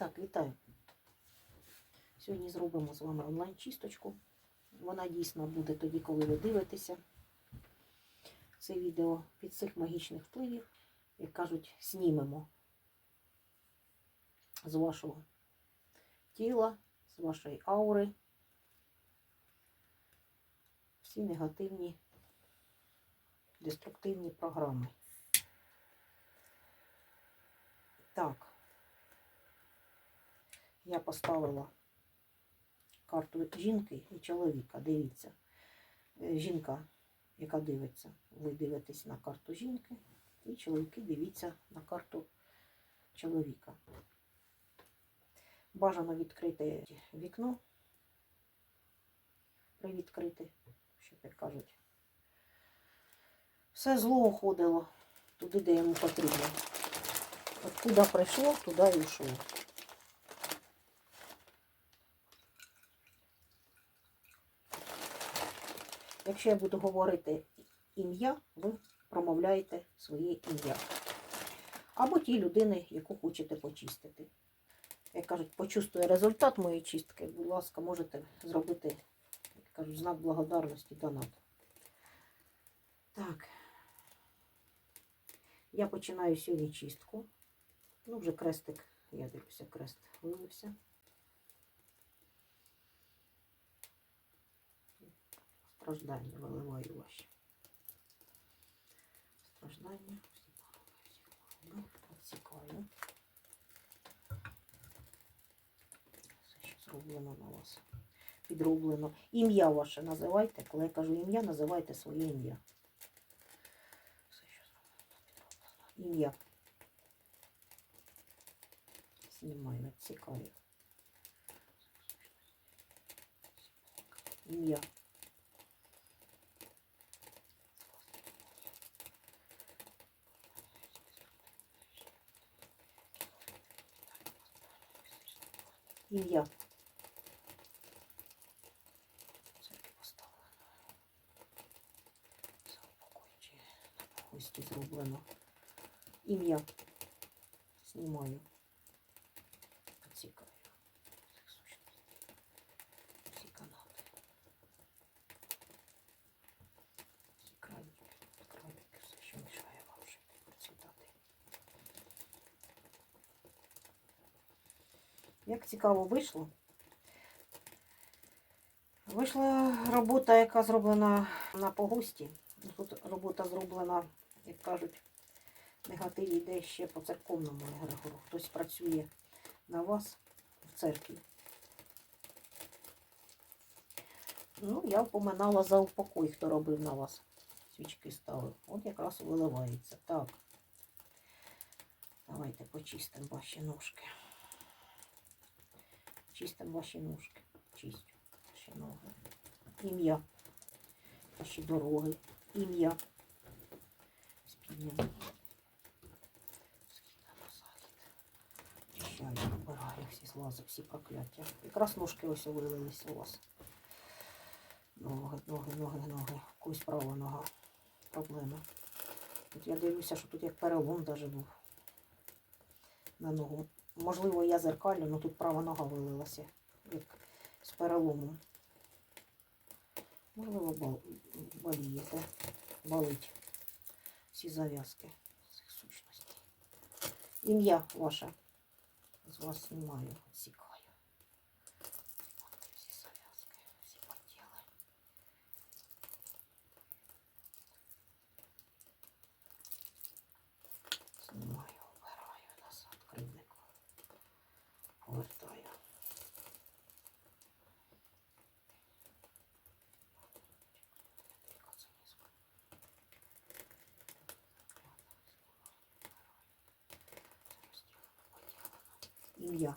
Так, вітаю. Сьогодні зробимо з вами онлайн-чисточку. Вона дійсно буде тоді, коли ви дивитеся це відео від цих магічних впливів, як кажуть, знімемо з вашого тіла, з вашої аури всі негативні деструктивні програми. Так. Я поставила карту жінки і чоловіка. Дивіться. Е, Жінка, яка дивиться, ви дивитесь на карту жінки, і чоловіки дивіться на карту чоловіка. Бажано відкрити вікно, привідкрити, що як кажуть. Все зло уходило туди, де йому потрібно. От куди прийшло, туди і йшло. Якщо я буду говорити ім'я, ви промовляєте своє ім'я. Або ті людини, яку хочете почистити. Як кажуть, почувствує результат моєї чистки, будь ласка, можете зробити, як кажуть, знак благодарності донат. Так. Я починаю сьогодні чистку. Ну, вже крестик, я дивлюся, крест вилився. Страждання виливаю ваші. Страждання. Відсікаю. Все, що зроблено на вас. Підроблено. Ім'я ваше називайте. Коли я кажу ім'я, називайте своє ім'я. Все, що зроблено, підроблено. Ім'я. Знімаю, відсікаю. Ім'я. Ім'я. Церкви поставлено. Заупокоючи на погості зроблено. Ім'я. Знімаю. Підсікаю. Цих сущностей. Всі канати. Всі крайніки, крайніки, все, що мішає вам жити, процвітати. Як цікаво вийшло. Вийшла робота, яка зроблена на погості. Ну, Тут робота зроблена, як кажуть, негатив йде ще по церковному егрегору. Хтось працює на вас в церкві. Ну, я впоминала за упокой, хто робив на вас. Свічки ставив. От якраз виливається. Так. Давайте почистимо ваші ножки. Чистимо ваші ножки. Чистю ваші ноги. Ім'я. Ваші дороги. Ім'я. Захід. Очищаю, вибираю всі злази, всі прокляття. Якраз ножки ось вилились у вас. Ноги, ноги, ноги, ноги. Когось права нога. Проблема. Тут я дивлюся, що тут як перелом даже був. На ногу. Можливо, я зеркалю, але тут права нога вилилася, як з переломом. Можливо, бол... болієте, болить всі зав'язки цих сущностей. Ім'я ваше з вас знімаю, Ім'я.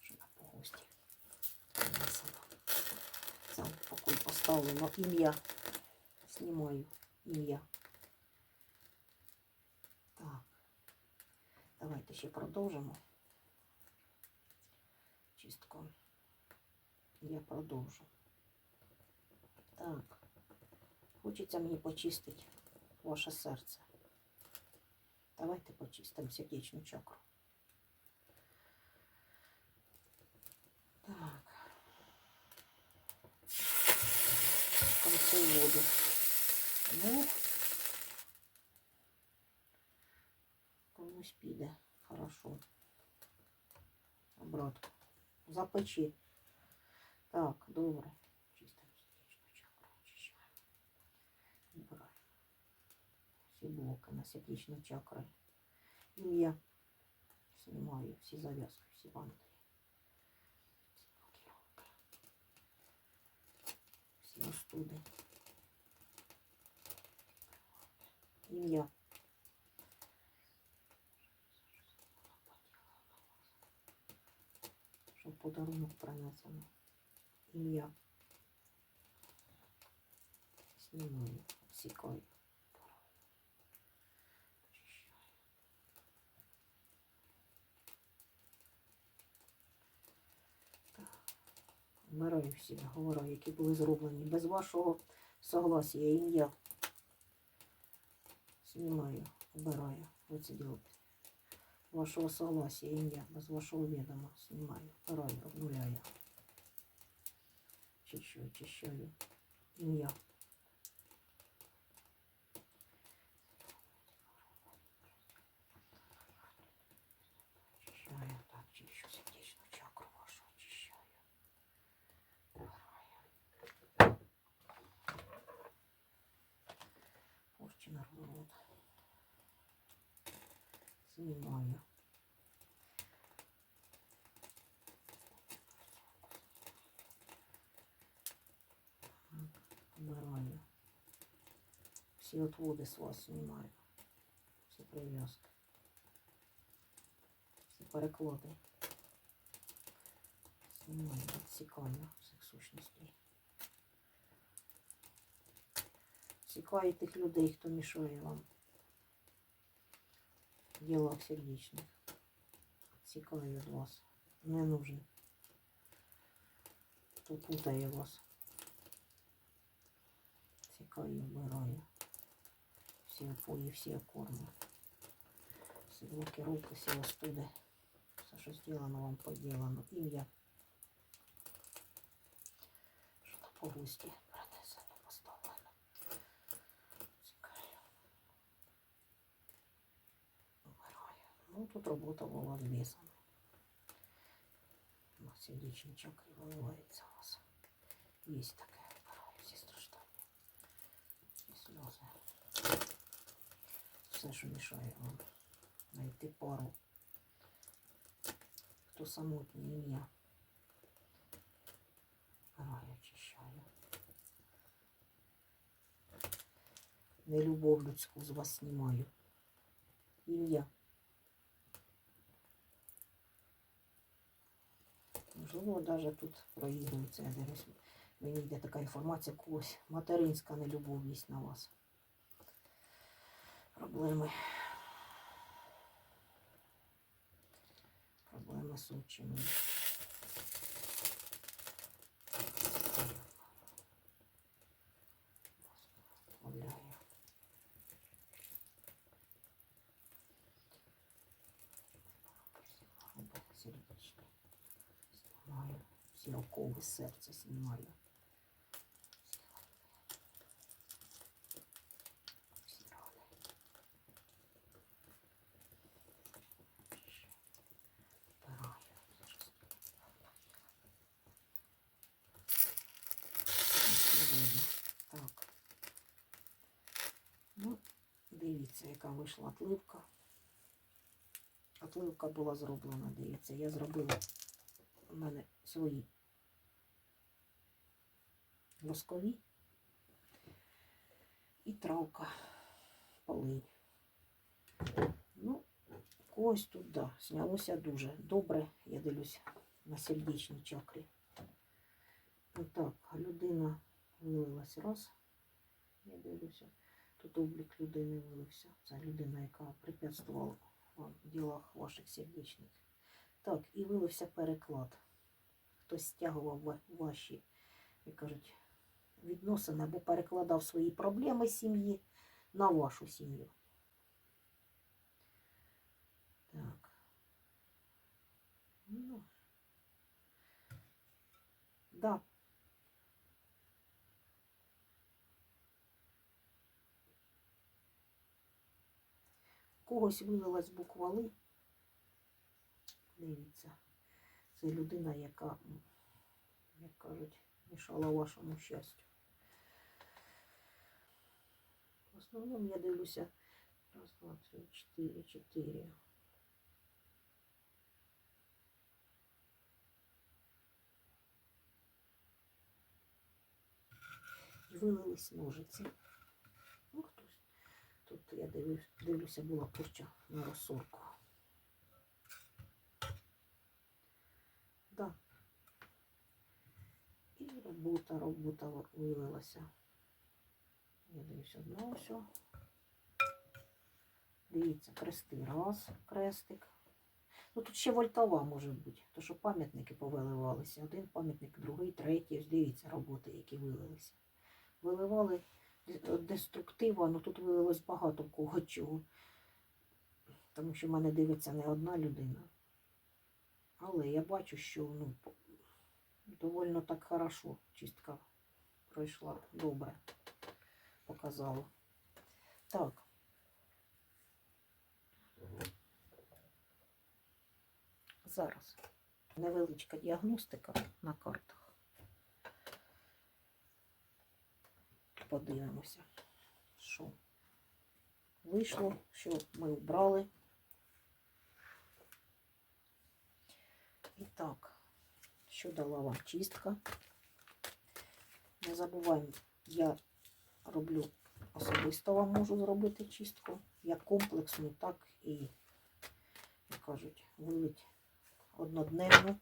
Що на погості. Написано. Сам покой поставлено. Ім'я. Знімаю. Ім'я. Так. Давайте ще продовжимо. Чистку. Я продовжу. Так. Хочеться мені почистити ваше серце. Давайте почистимо сердечну чакру. буде. Ну, комусь піде. Хорошо. Обратку. Запечи. Так, добре. Чисто сердечну чакру очищаємо. Убирай. Всі блоки на сердечну чакру. Ім'я. Знімаю всі зав'язки, всі банди. Всі блокировки. Всі остуди. Ім'я. Щоб подарунок принесено. Ім'я. Знімаю, сікаю. Вмираю всі договори, які були зроблені без вашого согласия. Ім'я. Знімаю, обираю. Оце ділайте. Вашого согласия, ім'я, без вашого відома. Знімаю, обираю, обнуляю. Чищу, очищаю. Ім'я. Очищаю, так, чищу сердечну чакру вашу, очищаю. Убираю. Порчена рот. Знімаю. Так, Убираю. Всі отводи з вас знімаю. Всі прив'язки. Всі переклади. Знімаю, відсікаю всіх сущностей. Всікаю тих людей, хто мішає вам в ділах сердечних. Відсікаю від вас. Не нужен. Хто путає вас. Всікаю, вбираю. Всі опої, всі окорми. Всі блокировки, всі остуди. Все, що зроблено, вам поділено. Ім'я. Що на погусті принесено, поставлено. Цікаю. Вбираю. Ну, тут робота була з бісом. На сердечній чакрі виливається у вас. Є таке. Всі страждання. Всі сльози. Все, що мішає вам знайти пару. Хто самотній ім'я. Вбираю, очищаю. Нелюбов людську з вас знімаю. Ім'я. Можливо, навіть тут проігрується. Дивлюсь, мені йде така інформація, когось материнська нелюбов є на вас. Проблеми. Проблеми з очима. Оформляю. Знімаю. Всі окови серця знімаю. Так. Ну, дивіться, яка вийшла отливка. Отливка була зроблена, дивіться. Я зробила у мене свої воскові і травка полинь. Ну, когось тут, да, знялося дуже добре, я дивлюсь на сердечній чакрі. Отак, людина вилилась раз. Я дивлюся. Тут облік людини вилився. Це людина, яка препятствувала в ділах ваших сердечних. Так, і вилився переклад. Хтось стягував ваші, як кажуть, відносини або перекладав свої проблеми сім'ї на вашу сім'ю. Так. Ну. Да. Когось вилилась буквали. Дивіться, це людина, яка, як кажуть, мішала вашому щастю. В основному я дивлюся. Раз, два, три, чотири, чотири. Вилились ножиці. Ну, хтось. Тут я дивлюся, була порча на розсорку. Да. І робота, робота вилилася. Я дивлюсь одного все. Дивіться, крести. Раз, крестик. Ну тут ще вольтова може бути, то що пам'ятники повиливалися. Один пам'ятник, другий, третій. Ось дивіться роботи, які вилилися. Виливали де- деструктива, ну тут вилилось багато кого чого. Тому що в мене дивиться не одна людина. Але я бачу, що ну, довольно так хорошо чистка пройшла. Добре. Показала. Так. Зараз невеличка діагностика на картах. Подивимося, що вийшло, що ми обрали. І так, що дала вам чистка. Не забуваємо, я роблю особисто вам можу зробити чистку, як комплексну, так і, як кажуть, вилить однодневну.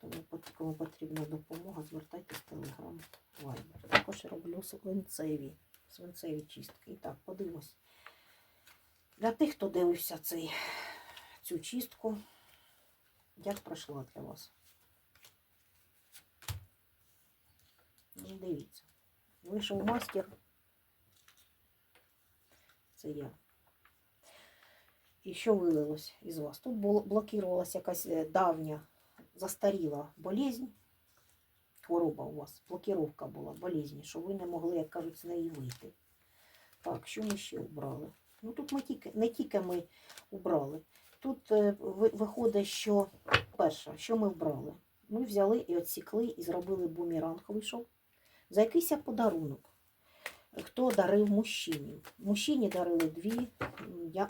Тому кому потрібна допомога, звертайтесь в Телеграм Viber. Також роблю свинцеві, свинцеві чистки. І так, подивимось. Для тих, хто дивився цей, цю чистку, як пройшла для вас. Ну, дивіться. Вийшов мастер. Це я. І що вилилось із вас? Тут блокувалася якась е, давня застаріла болезнь. Хвороба у вас, блокіровка була болезні, що ви не могли, як кажуть, з неї вийти. Так, що ми ще обрали? Ну тут ми тільки, не тільки ми убрали. Тут е, виходить, що перше, що ми вбрали? Ми взяли і відсікли, і зробили бумеранг вийшов за якийсь подарунок. Хто дарив мужчині? Мужчині дарили дві,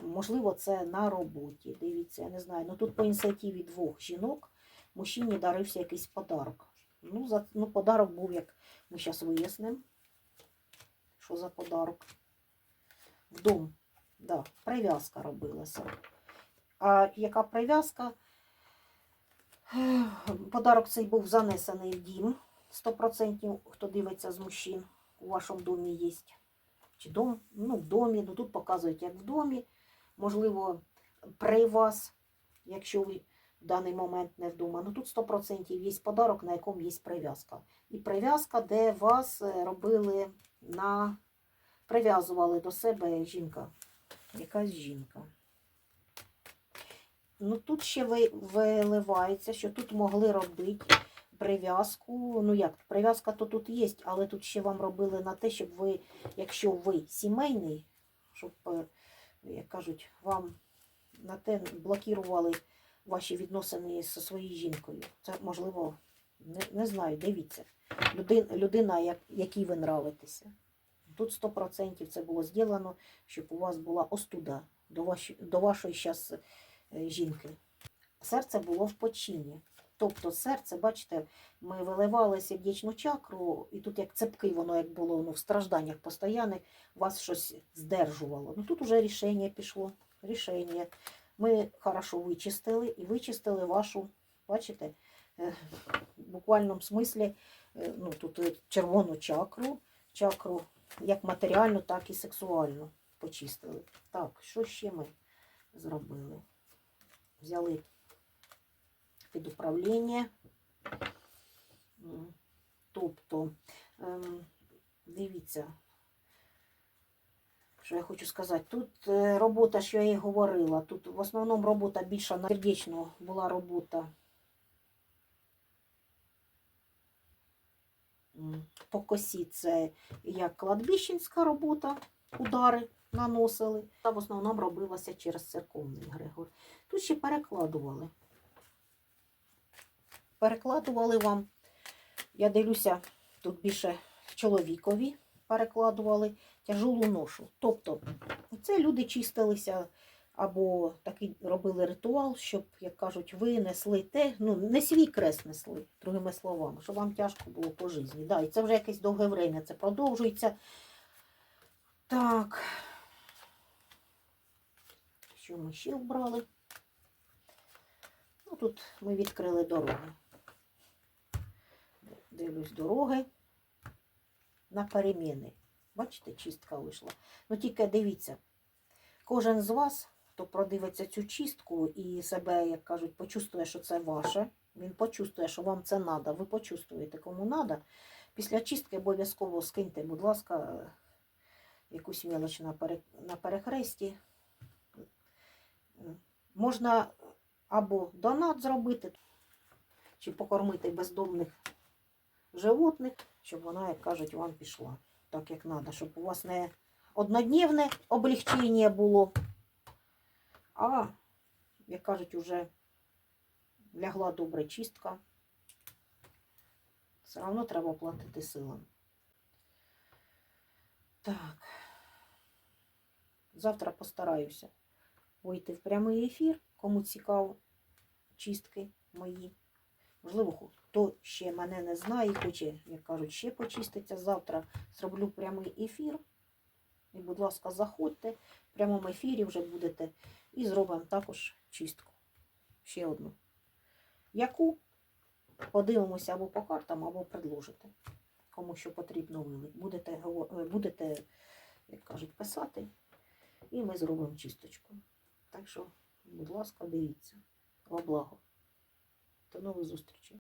можливо, це на роботі. Дивіться, я не знаю. Ну тут по ініціативі двох жінок мужчині дарився якийсь подарок. Ну, за, ну подарок був, як ми зараз вияснимо, що за подарок. В дом, да, прив'язка робилася. А яка прив'язка? Подарок цей був занесений в дім. 100% хто дивиться з мужчин у вашому домі є. Чи дом, ну, в домі, ну тут показують, як в домі. Можливо, при вас, якщо ви в даний момент не вдома. Ну тут 100% є подарок, на якому є прив'язка. І прив'язка, де вас е, робили на прив'язували до себе жінка. Якась жінка. Ну тут ще виливається, що тут могли робити прив'язку. Ну як, прив'язка то тут є, але тут ще вам робили на те, щоб ви, якщо ви сімейний, щоб, е, як кажуть, вам на те блокували ваші відносини зі своєю жінкою. Це можливо, не, не знаю, дивіться. Людина, людина як, якій ви нравитеся. Тут 100% це було зроблено, щоб у вас була остуда до, вашої, до вашої щас жінки. Серце було в почині. Тобто серце, бачите, ми виливали сердечну чакру, і тут як цепки, воно як було ну, в стражданнях постійних, вас щось здержувало. Ну тут уже рішення пішло. Рішення. Ми хорошо вичистили і вичистили вашу, бачите, е, в буквальному смислі, е, ну, тут е, червону чакру, чакру як матеріальну, так і сексуальну почистили. Так, що ще ми зробили? Взяли під управління. Тобто, ем, дивіться, що я хочу сказати. Тут е, робота, що я і говорила, тут в основному робота більша на сердечну була робота. По косі це як кладбищенська робота, удари наносили. Та в основному робилася через церковний Григор. Тут ще перекладували. Перекладували вам, я дивлюся, тут більше чоловікові перекладували тяжулу ношу. Тобто, це люди чистилися або такий робили ритуал, щоб, як кажуть, ви несли те, ну, не свій крест несли, другими словами, щоб вам тяжко було по житті. Да, і це вже якесь довге время, це продовжується. Так. Що ми ще вбрали? Ну, тут ми відкрили дороги. Дивлюсь дороги на переміни. Бачите, чистка вийшла. Ну тільки дивіться, кожен з вас, хто продивиться цю чистку і себе, як кажуть, почувствує, що це ваше. Він почувствує, що вам це треба. Ви почувствуєте, кому треба. Після чистки обов'язково скиньте, будь ласка, якусь мелоч на, перехресті. Можна або донат зробити, чи покормити бездомних животних, щоб вона, як кажуть, вам пішла так, як треба, щоб у вас не однодневне облегчення було, а, як кажуть, уже лягла добре чистка. Все одно треба платити силам. Так. Завтра постараюся вийти в прямий ефір, кому цікаво чистки мої. Можливо, хто ще мене не знає, хоче, як кажуть, ще почиститься. Завтра зроблю прямий ефір. І, будь ласка, заходьте. В прямому ефірі вже будете. І зробимо також чистку. Ще одну. Яку подивимося або по картам, або предложите. Кому що потрібно вилить. Будете, будете, як кажуть, писати. І ми зробимо чисточку. Так що, будь ласка, дивіться. Во благо. До нових зустрічей.